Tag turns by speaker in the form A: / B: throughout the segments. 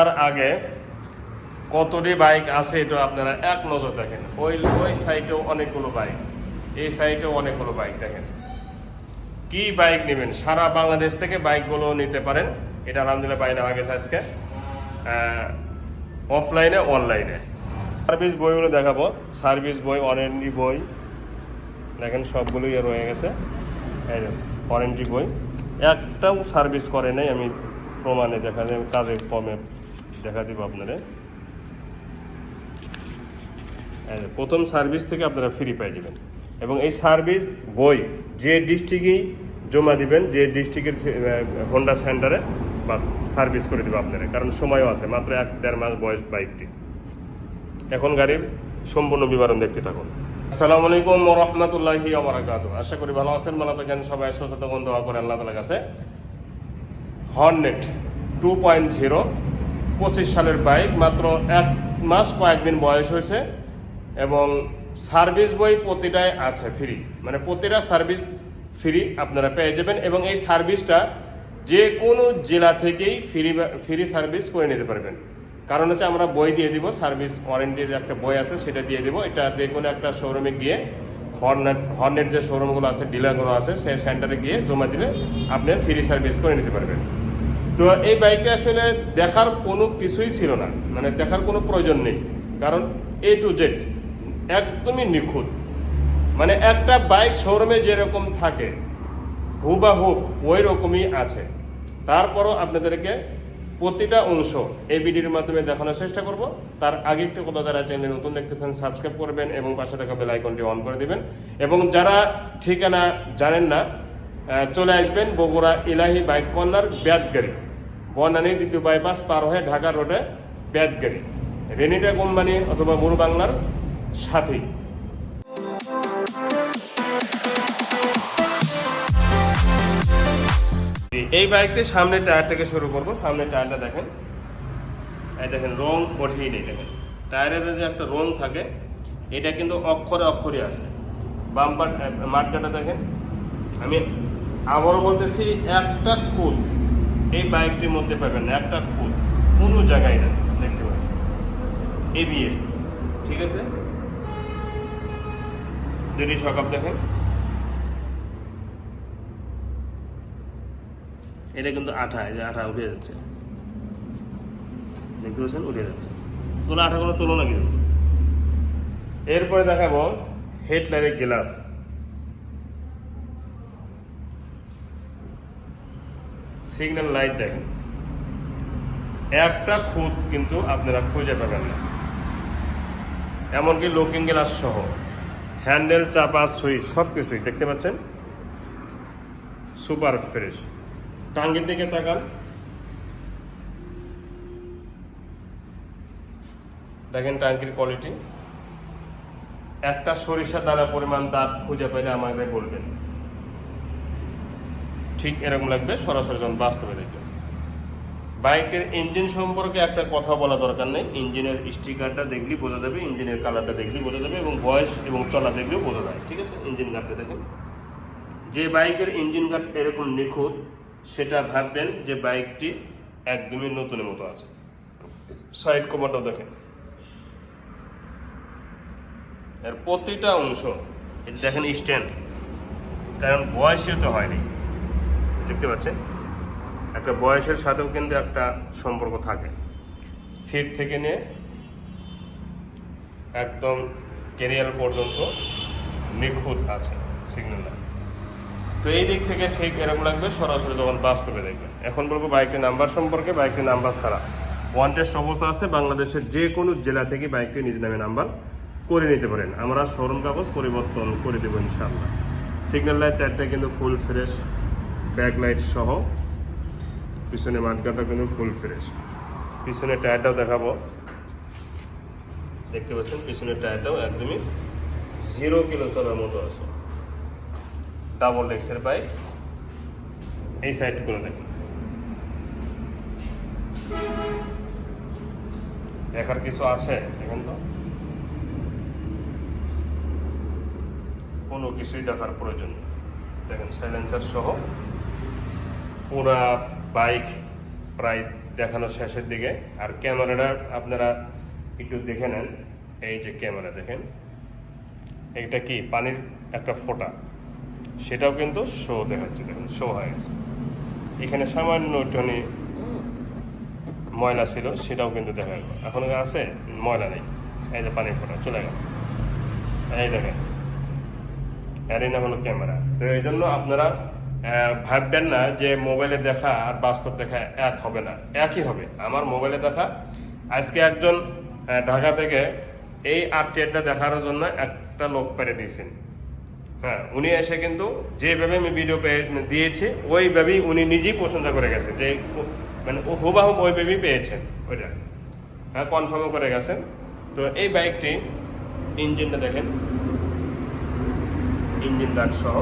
A: তার আগে কতটি বাইক আছে এটা আপনারা এক নজর দেখেন। ওই ওই সাইডেও অনেকগুলো বাইক। এই সাইডেও অনেকগুলো বাইক দেখেন। কি বাইক নেবেন? সারা বাংলাদেশ থেকে বাইকগুলো নিতে পারেন। এটা আলহামদুলিল্লাহ পাই নেওয়া গেছে আজকে। অফলাইনে, অনলাইনে। সার্ভিস বইগুলো দেখাবো। সার্ভিস বই, ওয়ারেন্টি বই। দেখেন সবগুলোই রয়ে গেছে। ওয়ারেন্টি বই। একটাও সার্ভিস করে নাই, আমি প্রমাণে দেখা যায়, কাজে কমে দেখা দিব আপনারা। প্রথম সার্ভিস থেকে আপনারা ফ্রি পেয়ে যাবেন। এবং এই সার্ভিস বই যে ডিস্ট্রিক্টেই জমা দিবেন, যে ডিস্ট্রিক্টের হোন্ডা সেন্টারে বাস সার্ভিস করে দেবে আপনারা। কারণ সময়ও আছে, মাত্র এক, দেড় মাস বয়স বাইকটি এখন গাড়ির সম্পূর্ণ বিবরণ দেখতে থাকুন। আসসালামু আলাইকুম রহমতুল্লাহি আবরাকাত আশা করি ভালো আছেন, ভালো থাকেন, সবাই সুস্থ থাকুন, দোয়া করে আল্লাহ তালার কাছে। হর্নেট টু পয়েন্ট জিরো পঁচিশ সালের বাইক, মাত্র এক মাস কয়েকদিন বয়স হয়েছে এবং সার্ভিস বই প্রতিটাই আছে ফ্রি। মানে প্রতিটা সার্ভিস ফ্রি আপনারা পেয়ে যাবেন এবং এই সার্ভিসটা যে কোনো জেলা থেকেই ফ্রি ফ্রি সার্ভিস করে নিতে পারবেন। কারণ হচ্ছে আমরা বই দিয়ে দিব, সার্ভিস ওয়ারেন্টির একটা বই আছে সেটা দিয়ে দিব। এটা যে কোনো একটা শোরুমে গিয়ে হর্নেট হর্নেট যে শোরুমগুলো আছে, ডিলারগুলো আছে সেই সেন্টারে গিয়ে জমা দিলে আপনি ফ্রি সার্ভিস করে নিতে পারবেন। তো এই বাইকটা আসলে দেখার কোনো কিছুই ছিল না। মানে দেখার কোনো প্রয়োজন নেই। কারণ এ টু জেড একদমই নিখুঁত। মানে একটা বাইক শোরুমে যেরকম থাকে হুবাহুব ওই রকমই আছে। তারপরও আপনাদেরকে প্রতিটা অংশ এই ভিডিওর মাধ্যমে দেখানোর চেষ্টা করব। তার আগে একটু কথা যারা চ্যানেলে নতুন দেখতেছেন, সাবস্ক্রাইব করবেন এবং পাশে থাকা বেল আইকনটি অন করে দিবেন। এবং যারা ঠিকানা জানেন না চলে আসবেন বগুড়া ইলাহি বাইক কর্নার ব্যাটগাড়ি। বনানী দ্বিতীয় বাইপাস পার হয়ে ঢাকা রোডে ব্যাটগাড়ি। রেনিটা কোম্পানি অথবা মুরু বাংলার সাথেই এই বাইকটি সামনের টায়ার থেকে শুরু করব। সামনের টায়ারটা দেখেন। এই দেখেন, রং ওঠেই নেই দেখেন। টায়ারের যে একটা রং থাকে, এটা কিন্তু অক্ষরে অক্ষরে আছে। বাম্পার মাঠটা দেখেন। আমি আবারও বলতেছি, একটা খুদ এই বাইকটির মধ্যে পাবেন না, একটা খুদ কোনো জায়গায় না, দেখতে পাচ্ছেন। এবিএস ঠিক আছে? দুটি সকাপ দেখেন। এটা কিন্তু আঠা, এই যে আঠা উঠে যাচ্ছে। দেখতে পাচ্ছেন? উঠে যাচ্ছে। কোনো আঠাগুলো তোলো না। কিন্তু এরপরে দেখাবো হেডলাইটের গ্লাস সিগন্যাল লাইট দেখেন। একটা খুঁত কিন্তু আপনারা খুঁজে পাবেন না। এমনকি লুকিং গ্লাস সহ হ্যান্ডেল চাপা সুইচ সব কিছুই দেখতে পাচ্ছেন? সুপার ফ্রেশ টাঙ্গির দিকে তাকান। দেখেন টাঙ্কির কোয়ালিটি একটা সরিষা দানা পরিমাণ দাঁত খুঁজে পেলে আমাদের বলবেন। ঠিক এরকম লাগবে, সরাসরি যখন বাস্তবে দেখবেন বাইকের ইঞ্জিন সম্পর্কে একটা কথা বলা দরকার নেই। ইঞ্জিনের স্টিকারটা দেখলেই বোঝা যাবে ইঞ্জিনের কালারটা দেখলেই বোঝা যাবে এবং বয়স এবং চলা দেখলেও বোঝা যায়, ঠিক আছে? ইঞ্জিন গার্ডটা দেখেন। যে বাইকের ইঞ্জিন গার্ড এরকম নিখুঁত, সেটা ভাববেন যে বাইকটি একদমই নতুনের মতো আছে। সাইড কভারটাও দেখেন। এর প্রতিটা অংশ দেখেন স্ট্যান্ড কারণ বয়সে তো হয়নি। দেখতে পাচ্ছেন? একটা বয়সের সাথেও কিন্তু একটা সম্পর্ক থাকে। সিট থেকে নিয়ে একদম কেরিয়ার পর্যন্ত নিখুঁত আছে সিগন্যালটা তো এই দিক থেকে ঠিক এরকম লাগবে, সরাসরি যখন বাস্তবে দেখবেন। এখন বলব বাইকের নাম্বার সম্পর্কে বাইকের নাম্বার ছাড়া। ওয়ান টেস্ট অবস্থা আছে, বাংলাদেশের যে কোনো জেলা থেকে বাইকটি নিজ নামে নাম্বার করে নিতে পারেন। আমরা শোরুম কাগজ পরিবর্তন করে দেবো ইনশাল্লাহ সিগন্যাল লাইট চারটা কিন্তু ফুল ফ্রেশ ব্যাক লাইট সহ পিছনে মাঠগাটা কিন্তু ফুল ফ্রেশ। পিছনে টায়ারটাও দেখাবো। দেখতে পাচ্ছেন, পিছনের টায়ারটাও একদমই জিরো কিলো চলার মতো আছে। ডাবল ডেক্সের বাইক এই সাইডগুলো দেখুন। দেখার কিছু আছে দেখেন তো? কোনো কিছুই দেখার প্রয়োজন দেখেন সাইলেন্সার সহ পুরা বাইক প্রায় দেখানো শেষের দিকে। আর ক্যামেরাটা আপনারা একটু দেখে নেন। এই যে ক্যামেরা দেখেন। এটা কি? পানির একটা ফোঁটা। সেটাও কিন্তু শো দেখাচ্ছে। দেখুন, শো হয়ে গেছে। এখানে সামান্য একটুখানি ময়লা ছিল, সেটাও কিন্তু দেখা গেল এখন আছে? ময়লা নেই। এই যে পানির ফোঁটা, চলে গেল। এই দেখেন। নাম হলো ক্যামেরা। তো এই জন্য আপনারা ভাববেন না যে মোবাইলে দেখা আর বাস্তব দেখা এক হবে না, একই হবে। আমার মোবাইলে দেখা, আজকে একজন ঢাকা থেকে এই আপডেটটা দেখার জন্য একটা লোক পেরে দিয়েছেন। হ্যাঁ উনি এসে কিন্তু যেভাবে আমি ভিডিও পেয়ে দিয়েছি, ওইভাবেই উনি নিজেই প্রশংসা করে গেছে যে মানে হুবাহুব ওইভাবেই পেয়েছেন ওইটা। হ্যাঁ কনফার্মও করে গেছেন। তো এই বাইকটি ইঞ্জিনটা দেখেন। ইঞ্জিন গার্ড সহ।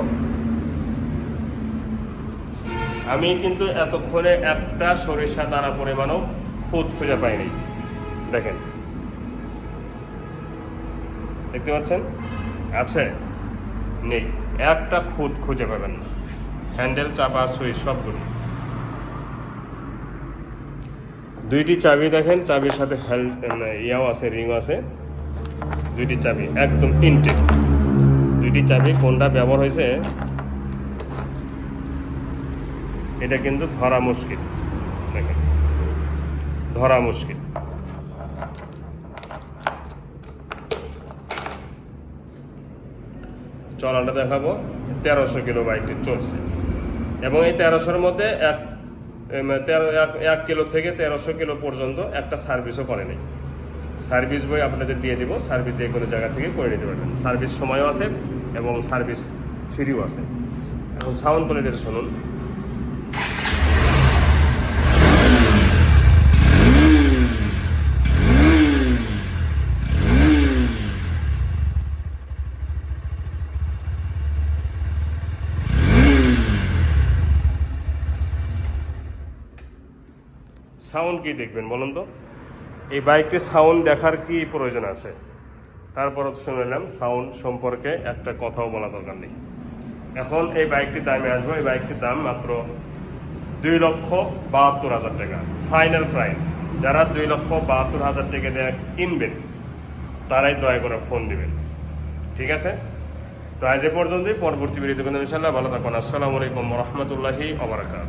A: আমি কিন্তু এতক্ষণে একটা সরিষা দানা পরিমাণও খুদ খুঁজে পাইনি। দেখেন। দেখতে পাচ্ছেন? আছে। নেই। একটা খুদ খুঁজে পাবেন না। হ্যান্ডেল, চাপা সুইচ সবগুলো। দুইটি চাবি দেখেন। চাবির সাথে ইয়াও আছে রিং আছে। দুইটি চাবি, একদম ইনটেক দুইটি চাবি কোনটা ব্যবহার হয়েছে? এটা কিন্তু ধরা মুশকিল। দেখেন। ধরা মুশকিল। চলাটা দেখাবো। তেরোশো কিলো বাইকটি চলছে। এবং এই তেরোশোর মধ্যে এক তেরো এক- কিলো থেকে তেরোশো কিলো পর্যন্ত একটা সার্ভিসও করে নেই। সার্ভিস বই আপনাদের দিয়ে দিব। সার্ভিস যে কোনো জায়গা থেকে করে নিতে পারবেন। সার্ভিস সময়ও আছে এবং সার্ভিস ফ্রিও আছে। এখন সাউন্ড কোয়ালিটিটা শুনুন। সাউন্ড কি দেখবেন বলুন তো? এই বাইকটির সাউন্ড দেখার কি প্রয়োজন আছে? তারপর তো শুনলাম সাউন্ড সম্পর্কে একটা কথাও বলা দরকার নেই। এখন এই বাইকটির দামে আসব। এই বাইকটির দাম মাত্র দুই লক্ষ বাহাত্তর হাজার টাকা। ফাইনাল প্রাইস যারা দুই লক্ষ বাহাত্তর হাজার টাকা দিয়ে কিনবেন, তারাই দয়া করে ফোন দিবেন। ঠিক আছে? তো আজ এ পর্যন্তই। পরবর্তী ভিডিওতে ইনশাল্লাহ ভালো থাকুন আসসালামু আলাইকুম রহমতুল্লাহি আবরাকাত